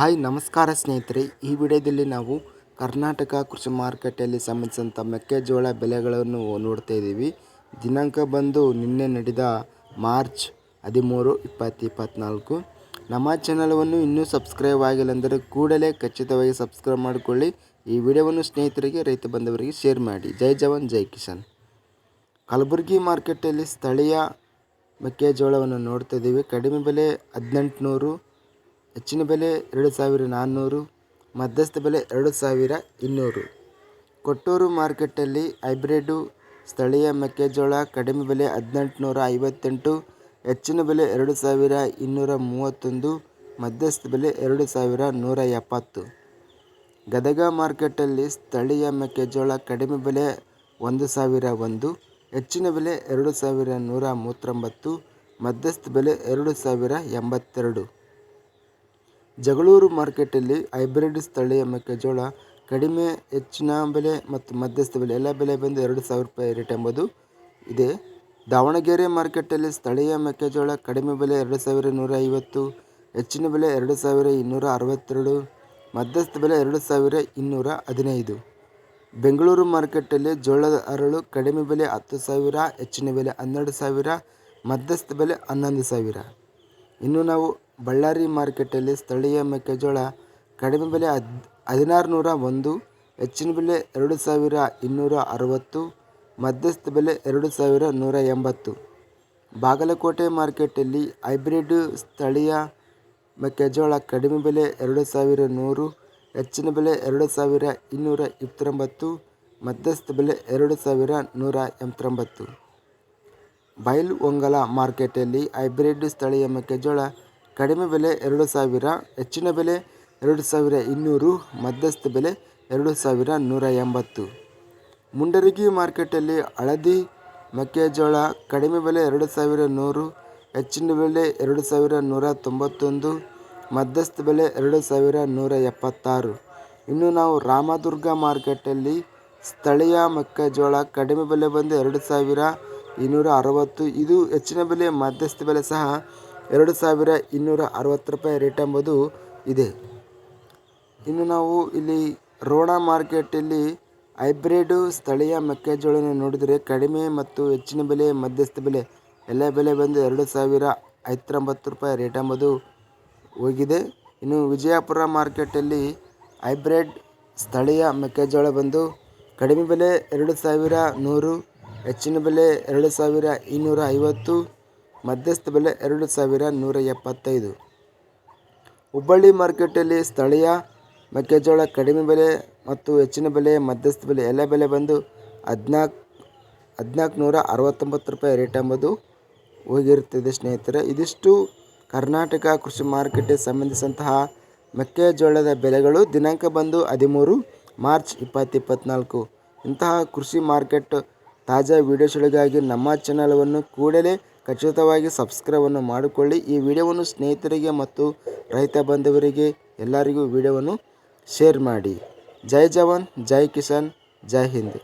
Hi, ನಮಸ್ಕಾರ ಸ್ನೇಹಿತರೆ. ಈ ವಿಡಿಯೋದಲ್ಲಿ ನಾವು ಕರ್ನಾಟಕ ಕೃಷಿ ಮಾರುಕಟ್ಟೆಯಲ್ಲಿ ಸಂಬಂಧಿಸಿದಂಥ ಮೆಕ್ಕೆಜೋಳ ಬೆಲೆಗಳನ್ನು ನೋಡ್ತಾ ಇದ್ದೀವಿ. ದಿನಾಂಕ ಬಂದು ನಿನ್ನೆ ನಡೆದ ಮಾರ್ಚ್ ಹದಿಮೂರು, ಇಪ್ಪತ್ತು ಇಪ್ಪತ್ತ್ನಾಲ್ಕು ನಮ್ಮ ಚಾನಲವನ್ನು ಇನ್ನೂ ಸಬ್ಸ್ಕ್ರೈಬ್ ಆಗಿಲ್ಲ ಅಂದರೆ ಕೂಡಲೇ ಖಚಿತವಾಗಿ ಸಬ್ಸ್ಕ್ರೈಬ್ ಮಾಡಿಕೊಳ್ಳಿ. ಈ ವಿಡಿಯೋವನ್ನು ಸ್ನೇಹಿತರಿಗೆ, ರೈತ ಬಂಧುವರಿಗೆ ಶೇರ್ ಮಾಡಿ. ಜೈ ಜವಾನ್, ಜೈ ಕಿಸಾನ್. ಕಲಬುರಗಿ ಮಾರ್ಕೆಟಲ್ಲಿ ಸ್ಥಳೀಯ ಮೆಕ್ಕೆಜೋಳವನ್ನು ನೋಡ್ತಾ ಇದ್ದೀವಿ. ಕಡಿಮೆ ಬೆಲೆ ಹದಿನೆಂಟುನೂರು ಹೆಚ್ಚಿನ ಬೆಲೆ ಎರಡು ಸಾವಿರ ನಾನ್ನೂರು, ಮಧ್ಯಸ್ಥ ಬೆಲೆ ಎರಡು ಸಾವಿರ ಇನ್ನೂರು. ಕೊಟ್ಟೂರು ಮಾರ್ಕೆಟ್ಟಲ್ಲಿ ಹೈಬ್ರಿಡು ಸ್ಥಳೀಯ ಮೆಕ್ಕೆಜೋಳ ಕಡಿಮೆ ಬೆಲೆ ಹದಿನೆಂಟುನೂರ ಐವತ್ತೆಂಟು, ಹೆಚ್ಚಿನ ಬೆಲೆ ಎರಡು ಸಾವಿರ ಇನ್ನೂರ ಮೂವತ್ತೊಂದು, ಮಧ್ಯಸ್ಥ ಬೆಲೆ ಎರಡು ಸಾವಿರ ನೂರ ಎಪ್ಪತ್ತು. ಗದಗ ಮಾರ್ಕೆಟಲ್ಲಿ ಸ್ಥಳೀಯ ಮೆಕ್ಕೆಜೋಳ ಕಡಿಮೆ ಬೆಲೆ ಒಂದು ಸಾವಿರ ಒಂದು, ಹೆಚ್ಚಿನ ಬೆಲೆ ಎರಡು ಸಾವಿರ ನೂರ ಮೂವತ್ತೊಂಬತ್ತು, ಮಧ್ಯಸ್ಥ ಬೆಲೆ ಎರಡು ಸಾವಿರ ಎಂಬತ್ತೆರಡು. ಜಗಳೂರು ಮಾರ್ಕೆಟಲ್ಲಿ ಹೈಬ್ರಿಡ್ ಸ್ಥಳೀಯ ಮೆಕ್ಕೆಜೋಳ ಕಡಿಮೆ, ಹೆಚ್ಚಿನ ಬೆಲೆ ಮತ್ತು ಮಧ್ಯಸ್ಥ ಬೆಲೆ, ಎಲ್ಲ ಬೆಲೆ ಬಂದು ಎರಡು ಸಾವಿರ ರೂಪಾಯಿ ರೇಟ್ ಎಂಬುದು ಇದೆ. ದಾವಣಗೆರೆ ಮಾರ್ಕೆಟಲ್ಲಿ ಸ್ಥಳೀಯ ಮೆಕ್ಕೆಜೋಳ ಕಡಿಮೆ ಬೆಲೆ ಎರಡು ಸಾವಿರ ನೂರ ಐವತ್ತು, ಹೆಚ್ಚಿನ ಬೆಲೆ ಎರಡು ಸಾವಿರ ಇನ್ನೂರ ಅರವತ್ತೆರಡು, ಮಧ್ಯಸ್ಥ ಬೆಲೆ ಎರಡು ಸಾವಿರ ಇನ್ನೂರ ಹದಿನೈದು. ಬೆಂಗಳೂರು ಮಾರ್ಕೆಟಲ್ಲಿ ಜೋಳದ ಅರಳು ಕಡಿಮೆ ಬೆಲೆ ಹತ್ತು ಸಾವಿರ, ಹೆಚ್ಚಿನ ಬೆಲೆ ಹನ್ನೆರಡು ಸಾವಿರ, ಮಧ್ಯಸ್ಥ ಬೆಲೆ ಹನ್ನೊಂದು ಸಾವಿರ. ಇನ್ನು ನಾವು ಬಳ್ಳಾರಿ ಮಾರ್ಕೆಟಲ್ಲಿ ಸ್ಥಳೀಯ ಮೆಕ್ಕೆಜೋಳ ಕಡಿಮೆ ಬೆಲೆ ಹದ್ ಹದಿನಾರು ನೂರ ಒಂದು, ಹೆಚ್ಚಿನ ಬೆಲೆ ಎರಡು ಸಾವಿರ ಇನ್ನೂರ ಅರವತ್ತು, ಮಧ್ಯಸ್ಥ ಬೆಲೆ ಎರಡು ಸಾವಿರ ನೂರ ಎಂಬತ್ತು. ಬಾಗಲಕೋಟೆ ಮಾರ್ಕೆಟಲ್ಲಿ ಹೈಬ್ರಿಡ್ ಸ್ಥಳೀಯ ಮೆಕ್ಕೆಜೋಳ ಕಡಿಮೆ ಬೆಲೆ ಎರಡು ಸಾವಿರ ನೂರು, ಹೆಚ್ಚಿನ ಬೆಲೆ ಎರಡು ಸಾವಿರ ಇನ್ನೂರ ಇಪ್ಪತ್ತೊಂಬತ್ತು, ಮಧ್ಯಸ್ಥ ಬೆಲೆ ಎರಡು ಸಾವಿರ ನೂರ ಎಂಬತ್ತೊಂಬತ್ತು. ಒಂಗಲ ಮಾರ್ಕೆಟಲ್ಲಿ ಹೈಬ್ರಿಡ್ ಸ್ಥಳೀಯ ಮೆಕ್ಕೆಜೋಳ ಕಡಿಮೆ ಬೆಲೆ ಎರಡು ಸಾವಿರ, ಹೆಚ್ಚಿನ ಬೆಲೆ ಎರಡು ಸಾವಿರ ಇನ್ನೂರು, ಮಧ್ಯಸ್ಥ ಬೆಲೆ ಎರಡು ಸಾವಿರ ನೂರ ಎಂಬತ್ತು. ಮುಂಡರಗಿ ಮಾರ್ಕೆಟಲ್ಲಿ ಹಳದಿ, ಮೆಕ್ಕೆಜೋಳ ಕಡಿಮೆ ಬೆಲೆ ಎರಡು ಸಾವಿರ ನೂರು, ಹೆಚ್ಚಿನ ಬೆಲೆ ಎರಡು ಸಾವಿರ ನೂರ ತೊಂಬತ್ತೊಂದು, ಮಧ್ಯಸ್ಥ ಬೆಲೆ ಎರಡು ಸಾವಿರ ನೂರ ಎಪ್ಪತ್ತಾರು. ಇನ್ನು ನಾವು ರಾಮದುರ್ಗ ಮಾರ್ಕೆಟಲ್ಲಿ ಸ್ಥಳೀಯ ಮೆಕ್ಕೆಜೋಳ ಕಡಿಮೆ ಬೆಲೆ ಬಂದು ಎರಡು ಸಾವಿರ ಇನ್ನೂರ ಅರವತ್ತು. ಇದು ಹೆಚ್ಚಿನ ಬೆಲೆ, ಮಧ್ಯಸ್ಥ ಬೆಲೆ ಸಹ ಎರಡು ಸಾವಿರ ಇನ್ನೂರ ಅರವತ್ತು ರೂಪಾಯಿ ರೇಟ್ ಎಂಬುದು ಇದೆ. ಇನ್ನು ನಾವು ಇಲ್ಲಿ ರೋಣ ಮಾರ್ಕೆಟಲ್ಲಿ ಹೈಬ್ರಿಡ್ ಸ್ಥಳೀಯ ಮೆಕ್ಕೆಜೋಳನ ನೋಡಿದರೆ ಕಡಿಮೆ ಮತ್ತು ಹೆಚ್ಚಿನ ಬೆಲೆ, ಮಧ್ಯಸ್ಥ ಬೆಲೆ, ಎಲ್ಲ ಬೆಲೆ ಬಂದು ಎರಡು ಸಾವಿರ ಐವತ್ತೊಂಬತ್ತು ರೂಪಾಯಿ ರೇಟ್ ಎಂಬುದು ಹೋಗಿದೆ. ಇನ್ನು ವಿಜಯಪುರ ಮಾರ್ಕೆಟಲ್ಲಿ ಹೈಬ್ರಿಡ್ ಸ್ಥಳೀಯ ಮೆಕ್ಕೆಜೋಳ ಬಂದು ಕಡಿಮೆ ಬೆಲೆ ಎರಡು ಸಾವಿರ ನೂರು, ಹೆಚ್ಚಿನ ಬೆಲೆ ಎರಡು ಸಾವಿರ ಇನ್ನೂರ ಐವತ್ತು ಮಧ್ಯಸ್ಥ ಬೆಲೆ ಎರಡು ಸಾವಿರ ನೂರ ಎಪ್ಪತ್ತೈದು. ಹುಬ್ಬಳ್ಳಿ ಮಾರ್ಕೆಟಲ್ಲಿ ಸ್ಥಳೀಯ ಮೆಕ್ಕೆಜೋಳ ಕಡಿಮೆ ಬೆಲೆ ಮತ್ತು ಹೆಚ್ಚಿನ ಬೆಲೆ, ಮಧ್ಯಸ್ಥ ಬೆಲೆ, ಎಲ್ಲ ಬೆಲೆ ಬಂದು ಹದಿನಾಲ್ಕು ಹದಿನಾಲ್ಕು ನೂರ ಅರವತ್ತೊಂಬತ್ತು ರೂಪಾಯಿ ರೇಟ್ ಎಂಬುದು ಹೋಗಿರುತ್ತದೆ ಸ್ನೇಹಿತರೆ. ಇದಿಷ್ಟು ಕರ್ನಾಟಕ ಕೃಷಿ ಮಾರುಕಟ್ಟೆ ಸಂಬಂಧಿಸಿದಂತಹ ಮೆಕ್ಕೆಜೋಳದ ಬೆಲೆಗಳು ದಿನಾಂಕ ಬಂದು ಹದಿಮೂರು ಮಾರ್ಚ್ ಇಪ್ಪತ್ತು ಇಪ್ಪತ್ತ್ನಾಲ್ಕು ಇಂತಹ ಕೃಷಿ ಮಾರ್ಕೆಟ್ ತಾಜಾ ವಿಡಿಯೋಸ್ಗಳಿಗಾಗಿ ನಮ್ಮ ಚಾನಲ್ವನ್ನು ಕೂಡಲೇ ಖಚಿತವಾಗಿ ಸಬ್ಸ್ಕ್ರೈಬನ್ನು ಮಾಡಿಕೊಳ್ಳಿ. ಈ ವಿಡಿಯೋವನ್ನು ಸ್ನೇಹಿತರಿಗೆ ಮತ್ತು ರೈತ ಬಾಂಧವರಿಗೆ ಎಲ್ಲರಿಗೂ ವಿಡಿಯೋವನ್ನು ಶೇರ್ ಮಾಡಿ. ಜೈ ಜವಾನ್, ಜೈ ಕಿಸಾನ್, ಜೈ ಹಿಂದ್.